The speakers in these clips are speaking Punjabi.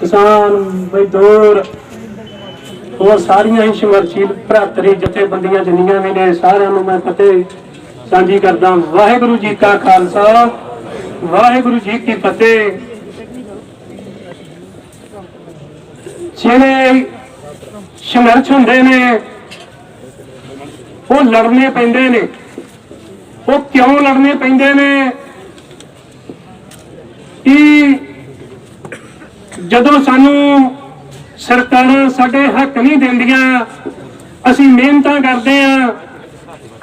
ਕਿਸਾਨ, ਮਜ਼ਦੂਰ, ਹੋਰ ਸਾਰੀਆਂ ਹੀ ਸੰਘਰਸ਼ੀਲ ਭਰਾਤਰੀ ਜਥੇਬੰਦੀਆਂ ਜਿੰਨੀਆਂ ਵੀ ਨੇ, ਸਾਰਿਆਂ ਨੂੰ ਮੈਂ ਫਤਿਹ ਸਾਂਝੀ ਕਰਦਾ ਵਾਹਿਗੁਰੂ ਜੀ ਕਾ ਖਾਲਸਾ, ਵਾਹਿਗੁਰੂ ਜੀ ਕੀ ਫਤਿਹ। ਜਿਹੜੇ ਸੰਘਰਸ਼ ਹੁੰਦੇ ਨੇ, ਉਹ ਲੜਨੇ ਪੈਂਦੇ ਨੇ। ਉਹ ਕਿਉਂ ਲੜਨੇ ਪੈਂਦੇ ਨੇ ਕਿ ਜਦੋਂ ਸਾਨੂੰ ਸਰਕਾਰਾਂ ਸਾਡੇ ਹੱਕ ਨਹੀਂ ਦਿੰਦੀਆਂ, ਅਸੀਂ ਮਿਹਨਤਾਂ ਕਰਦੇ ਆਂ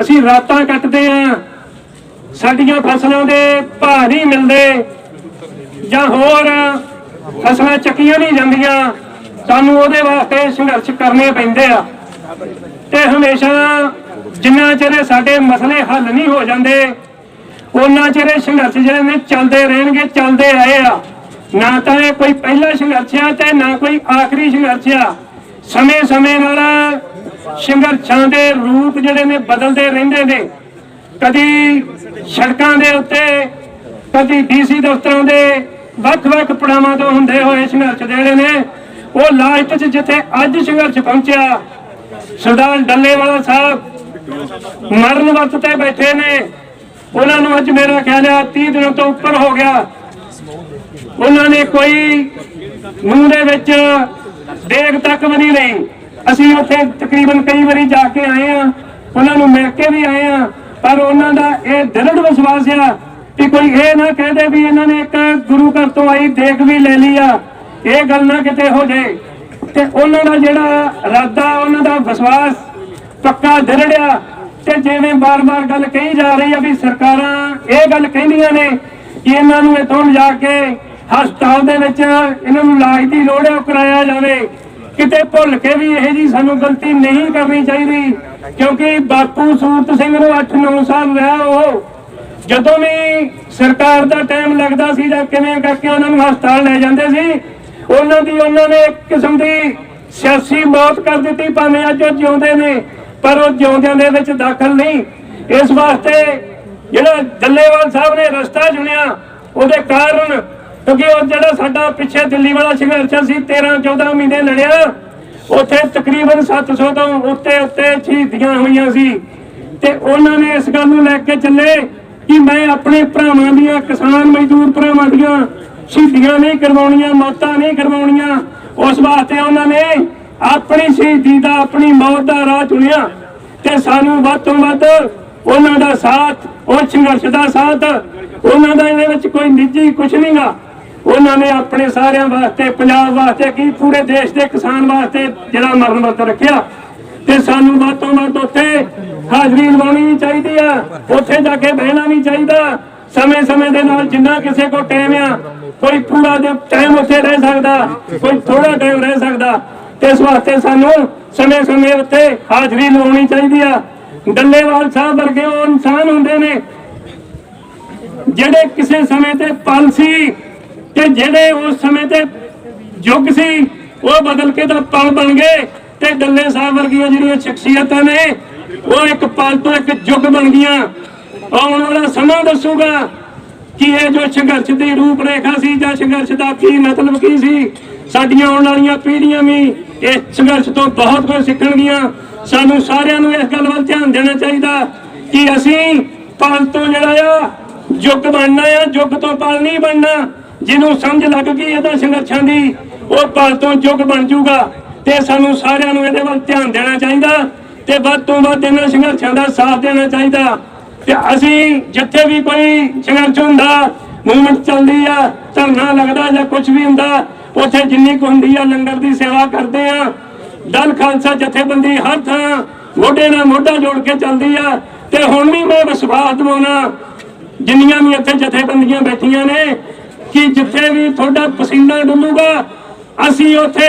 ਅਸੀਂ ਰਾਤਾਂ ਕੱਟਦੇ ਆਂ ਸਾਡੀਆਂ ਫਸਲਾਂ ਦੇ ਭਾਅ ਨਹੀਂ ਮਿਲਦੇ ਜਾਂ ਹੋਰ ਫਸਲਾਂ ਚੱਕੀਆਂ ਨਹੀਂ ਜਾਂਦੀਆਂ, ਸਾਨੂੰ ਉਹਦੇ ਵਾਸਤੇ ਸੰਘਰਸ਼ ਕਰਨੇ ਪੈਂਦੇ ਆ। ਤੇ ਹਮੇਸ਼ਾ ਜਿੰਨਾ ਚਿਰ ਸਾਡੇ ਮਸਲੇ ਹੱਲ ਨਹੀਂ ਹੋ ਜਾਂਦੇ, ਉਹਨਾਂ ਚਿਰ ਸੰਘਰਸ਼ ਜਿਹੜੇ ਨੇ ਚੱਲਦੇ ਰਹਿਣਗੇ, ਚੱਲਦੇ ਆਏ ਆ। ਨਾ ਤਾਂ ਇਹ ਕੋਈ ਪਹਿਲਾ ਸੰਘਰਸ਼ ਆ ਤੇ ਨਾ ਕੋਈ ਆਖਰੀ ਸੰਘਰਸ਼ ਆ ਸਮੇਂ-ਸਮੇਂ ਨਾਲ ਸੰਘਰਸ਼ਾਂ ਦੇ ਰੂਪ ਜਿਹੜੇ ਨੇ ਬਦਲਦੇ ਰਹਿੰਦੇ ਨੇ। ਕਦੀ ਸੜਕਾਂ ਦੇ ਉੱਤੇ, ਕਦੀ ਡੀਸੀ ਦਫ਼ਤਰਾਂ ਦੇ ਵੱਖ-ਵੱਖ ਪੜਾਵਾਂ ਤੋਂ ਹੁੰਦੇ ਹੋਏ ਸੰਘਰਸ਼ ਜਿਹੜੇ ਨੇ, ਉਹ ਲਾਸਟ 'ਚ ਜਿੱਥੇ ਅੱਜ ਸੰਘਰਸ਼ ਪਹੁੰਚਿਆ, ਸਰਦਾਰ ਡੱਲੇਵਾਲਾ ਸਾਹਿਬ ਮਰਨ ਵਰਤ ਤੇ ਬੈਠੇ ਨੇ। ਉਹਨਾਂ ਨੂੰ ਅੱਜ ਮੇਰਾ ਖਿਆਲ ਹੈ 30 ਦਿਨਾਂ ਤੋਂ ਉੱਪਰ ਹੋ ਗਿਆ। ਉਹਨਾਂ ਨੇ ਕੋਈ ਮੂੰਹ ਦੇ ਵਿੱਚ ਦੇਖ ਤੱਕ ਵੀ ਨਹੀਂ ਲਈ। ਅਸੀਂ ਉੱਥੇ ਤਕਰੀਬਨ ਕਈ ਵਾਰੀ ਜਾ ਕੇ ਆਏ ਆ ਉਹਨਾਂ ਨੂੰ ਮਿਲ ਕੇ ਵੀ ਆਏ ਆ ਪਰ ਉਹਨਾਂ ਦਾ ਇਹ ਦ੍ਰਿੜ ਵਿਸ਼ਵਾਸ ਆ ਕਿ ਕੋਈ ਇਹ ਨਾ ਕਹਦੇ ਵੀ ਇਹਨਾਂ ਨੇ ਇੱਕ ਗੁਰੂ ਘਰ ਤੋਂ ਆਈ ਦੇਖ ਵੀ ਲੈ ਲਈ ਆ। ਇਹ ਗੱਲ ਨਾ ਕਿਤੇ ਹੋ ਜਾਏ। ਤੇ ਉਹਨਾਂ ਦਾ ਜਿਹੜਾ ਇਰਾਦਾ, ਉਹਨਾਂ ਦਾ ਵਿਸ਼ਵਾਸ ਪੱਕਾ ਦ੍ਰਿੜਿਆ ਤੇ ਜਿਵੇਂ ਬਾਰ-ਬਾਰ ਗੱਲ ਕਹੀ ਜਾ ਰਹੀ ਆ ਵੀ ਸਰਕਾਰਾਂ ਇਹ ਗੱਲ ਕਹਿੰਦੀਆਂ ਨੇ ਕਿ ਇਹਨਾਂ ਨੂੰ ਇੱਥੋਂ ਲਿਜਾ ਕੇ ਹਸਪਤਾਲ ਦੇ ਵਿੱਚ ਇਹਨਾਂ ਨੂੰ ਇਲਾਜ ਦੀ ਲੋੜ ਹੈ, ਉਹ ਕਰਾਇਆ ਜਾਵੇ। ਕਿਤੇ ਭੁੱਲ ਕੇ ਵੀ ਇਹ ਜੀ ਸਾਨੂੰ ਗਲਤੀ ਨਹੀਂ ਕਰਨੀ ਚਾਹੀਦੀ, ਕਿਉਂਕਿ ਬਾਪੂ ਸੂਰਤ ਸਿੰਘ ਨੂੰ 8-9 ਸਾਲ ਰਿਹਾ ਉਹ। ਜਦੋਂ ਵੀ ਸਰਕਾਰ ਦਾ ਟਾਈਮ ਲੱਗਦਾ ਸੀ ਜਾਂ ਕਿਵੇਂ ਕਰਕੇ ਉਹਨਾਂ ਨੂੰ ਹਸਪਤਾਲ ਲੈ ਜਾਂਦੇ ਸੀ, ਉਹਨਾਂ ਦੀ, ਉਹਨਾਂ ਨੇ ਇੱਕ ਕਿਸਮ ਦੀ ਸਿਆਸੀ ਮੌਤ ਕਰ ਦਿੱਤੀ, ਭਾਵੇਂ ਅੱਜ ਉਹ ਜਿਉਂਦੇ ਨੇ, ਪਰ ਉਹ ਜਿਉਂਦਿਆਂ ਦੇ ਵਿੱਚ ਦਾਖਲ ਨਹੀਂ। ਇਸ ਵਾਸਤੇ ਜਿਹੜਾ ਡੱਲੇਵਾਲ ਸਾਹਿਬ ਨੇ ਰਸਤਾ ਚੁਣਿਆ, ਉਹਦੇ ਕਾਰਨ ਕਿਉਂਕਿ ਉਹ ਜਿਹੜਾ ਸਾਡਾ ਪਿੱਛੇ ਦਿੱਲੀ ਵਾਲਾ ਸੰਘਰਸ਼ ਸੀ 13 14 ਮਹੀਨੇ ਲੜਿਆ, ਉੱਥੇ ਤਕਰੀਬਨ 700 ਤੋਂ ਉੱਤੇ ਉੱਤੇ ਸ਼ਹੀਦੀਆਂ ਹੋਈਆਂ ਸੀ। ਤੇ ਉਹਨਾਂ ਨੇ ਇਸ ਗੱਲ ਨੂੰ ਲੈ ਕੇ ਚੱਲੇ ਕਿ ਮੈਂ ਆਪਣੇ ਭਰਾਵਾਂ ਦੀਆਂ, ਕਿਸਾਨ ਮਜ਼ਦੂਰ ਭਰਾਵਾਂ ਦੀਆਂ ਸ਼ਹੀਦੀਆਂ ਨਹੀਂ ਕਰਵਾਉਣੀਆਂ, ਮੌਤਾਂ ਨਹੀਂ ਕਰਵਾਉਣੀਆਂ। ਉਸ ਵਾਸਤੇ ਉਹਨਾਂ ਨੇ ਆਪਣੀ ਸ਼ਹੀਦੀ ਦਾ, ਆਪਣੀ ਮੌਤ ਦਾ ਰਾਹ ਚੁਣਿਆ। ਤੇ ਸਾਨੂੰ ਵੱਧ ਤੋਂ ਵੱਧ ਉਹਨਾਂ ਦਾ ਸਾਥ ਉਹ ਸੰਘਰਸ਼ ਦਾ ਸਾਥ, ਉਹਨਾਂ ਦਾ ਇਹਦੇ ਵਿੱਚ ਕੋਈ ਨਿੱਜੀ ਕੁਝ ਨਹੀਂਗਾ ਉਹਨਾਂ ਨੇ ਆਪਣੇ ਸਾਰਿਆਂ ਵਾਸਤੇ, ਪੰਜਾਬ ਵਾਸਤੇ, ਕੀ ਪੂਰੇ ਦੇਸ਼ ਦੇ ਕਿਸਾਨ ਵਾਸਤੇ ਜਿਹੜਾ ਮਰਨ ਵਰਤ ਰੱਖਿਆ। ਤੇ ਸਾਨੂੰ ਵੱਧ ਤੋਂ ਵੱਧ ਉੱਥੇ ਹਾਜ਼ਰੀ ਲਵਾਉਣੀ ਵੀ ਚਾਹੀਦੀ ਆ। ਉੱਥੇ ਜਾ ਕੇ ਬਹਿਣਾ ਵੀ ਚਾਹੀਦਾ। ਸਮੇਂ ਸਮੇਂ ਦੇ ਨਾਲ ਜਿੰਨਾ ਕਿਸੇ ਕੋ ਟਾਈਮ ਆ, ਕੋਈ ਪੂਰਾ ਦੇ ਟਾਈਮ ਉੱਥੇ ਰਹਿ ਸਕਦਾ, ਕੋਈ ਥੋੜਾ ਟਾਈਮ ਰਹਿ ਸਕਦਾ। ਤੇ ਇਸ ਵਾਸਤੇ ਸਾਨੂੰ ਸਮੇਂ ਸਮੇਂ ਉੱਤੇ ਹਾਜ਼ਰੀ ਲਵਾਉਣੀ ਚਾਹੀਦੀ ਆ। ਡੱਲੇਵਾਲ ਸਾਹਿਬ ਵਰਗੇ ਉਹ ਇਨਸਾਨ ਹੁੰਦੇ ਨੇ, ਜਿਹੜੇ ਕਿਸੇ ਸਮੇਂ ਤੇ ਪਲ ਸੀ ਤੇ ਜਿਹੜੇ ਉਸ ਸਮੇਂ ਤੇ ਯੁੱਗ ਸੀ, ਉਹ ਬਦਲ ਕੇ ਤਾਂ ਪਲ ਬਣ ਗਏ ਤੇ ਡੱਲੇ ਸਾਹਿਬ ਵਰਗੀਆਂ ਜਿਹੜੀਆਂ ਸ਼ਖਸੀਅਤਾਂ ਨੇ, ਉਹ ਇੱਕ ਪਲ ਤੋਂ ਇੱਕ ਯੁੱਗ ਬਣ ਗਈਆਂ। ਆਉਣ ਵਾਲਾ ਸਮਾਂ ਦੱਸੂਗਾ ਕਿ ਇਹ ਜੋ ਸੰਘਰਸ਼ ਦੀ ਰੂਪ ਰੇਖਾ ਸੀ ਜਾਂ ਸੰਘਰਸ਼ ਦਾ ਕੀ ਮਤਲਬ ਕੀ ਸੀ, ਸਾਡੀਆਂ ਆਉਣ ਵਾਲੀਆਂ ਪੀੜ੍ਹੀਆਂ ਵੀ ਇਸ ਸੰਘਰਸ਼ ਤੋਂ ਬਹੁਤ ਕੁਝ ਸਿੱਖਣਗੀਆਂ ਸਾਨੂੰ ਸਾਰਿਆਂ ਨੂੰ ਇਸ ਗੱਲ ਵੱਲ ਧਿਆਨ ਦੇਣਾ ਚਾਹੀਦਾ ਕਿ ਅਸੀਂ ਪਲ ਤੋਂ ਜਿਹੜਾ ਆ ਯੁੱਗ ਬਣਨਾ ਆ ਯੁੱਗ ਤੋਂ ਪਲ ਨਹੀਂ ਬਣਨਾ। ਜਿਹਨੂੰ ਸਮਝ ਲੱਗ ਗਈ ਇਹਦਾ ਸੰਘਰਸ਼ਾਂ ਦੀ, ਉਹ ਪਲ ਯੁੱਗ ਬਣ ਜਾਊਗਾ ਤੇ ਸਾਨੂੰ ਸਾਰਿਆਂ ਨੂੰ ਇਹਦੇ ਵੱਲ ਧਿਆਨ ਦੇਣਾ ਚਾਹੀਦਾ ਤੇ ਵੱਧ ਤੋਂ ਵੱਧ ਇਹਨਾਂ ਸੰਘਰਸ਼ਾਂ ਦਾ ਸਾਥ ਦੇਣਾ ਚਾਹੀਦਾ। ਤੇ ਅਸੀਂ ਜਿੱਥੇ ਵੀ ਕੋਈ ਸੰਘਰਸ਼ ਹੁੰਦਾ ਮੂਵਮੈਂਟ ਚੱਲਦੀ ਆ, ਧਰਨਾ ਲੱਗਦਾ ਜਾਂ ਕੁਝ ਵੀ ਹੁੰਦਾ, ਉੱਥੇ ਜਿੰਨੀ ਕੁ ਹੁੰਦੀ ਆ ਲੰਗਰ ਦੀ ਸੇਵਾ ਕਰਦੇ ਆ। ਦਲ ਖਾਲਸਾ ਜਥੇਬੰਦੀ ਹਰ ਥਾਂ ਮੋਢੇ ਨਾਲ ਮੋਢਾ ਜੋੜ ਕੇ ਚੱਲਦੀ ਆ। ਤੇ ਹੁਣ ਵੀ ਮੈਂ ਵਿਸ਼ਵਾਸ ਦਿਵਾਉਣਾ, ਜਿੰਨੀਆਂ ਵੀ ਇੱਥੇ ਜਥੇਬੰਦੀਆਂ ਬੈਠੀਆਂ ਨੇ ਕਿ ਜਿੱਥੇ ਵੀ ਤੁਹਾਡਾ ਪਸੀਨਾ ਡੁੱਲੂਗਾ, ਅਸੀਂ ਉੱਥੇ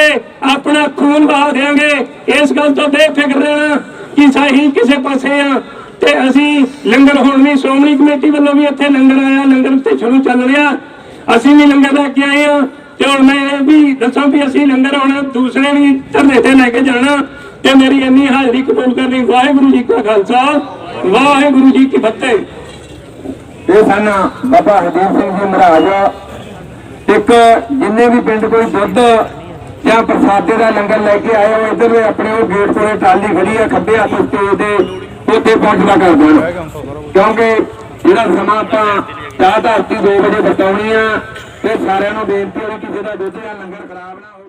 ਆਪਣਾ ਖੂਨ ਵਹਾ ਦੇਾਂਗੇ ਇਸ ਗੱਲ ਤੋਂ ਬੇਫਿਕਰ ਰਹਿਣਾ ਕਿ ਸਹੀ ਕਿਸੇ ਪਾਸੇ ਆ ਤੇ ਅਸੀਂ ਲੰਗਰ ਹੁਣ ਵੀ ਸ਼੍ਰੋਮਣੀ ਕਮੇਟੀ ਵੱਲੋਂ ਵੀ ਇੱਥੇ ਲੰਗਰ ਆਇਆ, ਲੰਗਰ ਤੇ ਸ਼ੁਰੂ ਚੱਲ ਰਿਹਾ। ਅਸੀਂ ਵੀ ਲੰਗਰ ਲੈ ਕੇ ਆਏ ਆ ਤੇ ਹੁਣ ਮੈਂ ਇਹ ਵੀ ਦੱਸਾਂ ਵੀ ਅਸੀਂ ਲੰਗਰ ਹੁਣ ਦੂਸਰੇ ਵੀ ਧਰਨੇ ਤੇ ਲੈ ਕੇ ਜਾਣਾ ਤੇ ਮੇਰੀ ਇੰਨੀ ਹਾਜ਼ਰੀ ਕਬੂਲ ਕਰਨੀ ਵਾਹਿਗੁਰੂ ਜੀ ਕਾ ਖਾਲਸਾ, ਵਾਹਿਗੁਰੂ ਜੀ ਕੀ ਫਤਿਹ। ਇਹ ਸਨ ਬਾਬਾ ਹਰਦੀਪ ਸਿੰਘ ਜੀ ਮਹਾਰਾਜ ਇੱਕ ਜਿੰਨੇ ਵੀ ਪਿੰਡ ਕੋਈ ਦੁੱਧ ਜਾਂ ਪ੍ਰਸਾਦੇ ਦਾ ਲੰਗਰ ਲੈ ਕੇ ਆਏ ਹੋ ਇਧਰ ਆਪਣੇ ਉਹ ਗੇਟ ਕੋਲੇ ਟਰਾਲੀ ਖੜੀ ਆ, ਖੱਬੇ ਹੱਥ ਸਟੇਜ ਦੇ ਉੱਥੇ ਪਹੁੰਚਦਾ ਕਰ ਦੇਣ ਕਿਉਂਕਿ ਜਿਹੜਾ ਸਮਾਂ ਆਪਾਂ ਚਾਹ ਧਰਤੀ 2 ਵਜੇ ਬਤਾਉਣੀ ਆ, ਤੇ ਸਾਰਿਆਂ ਨੂੰ ਬੇਨਤੀ ਹੈ ਕਿ ਕਿਸੇ ਦੁੱਧ ਜਾਂ ਲੰਗਰ ਖਰਾਬ ਨਾ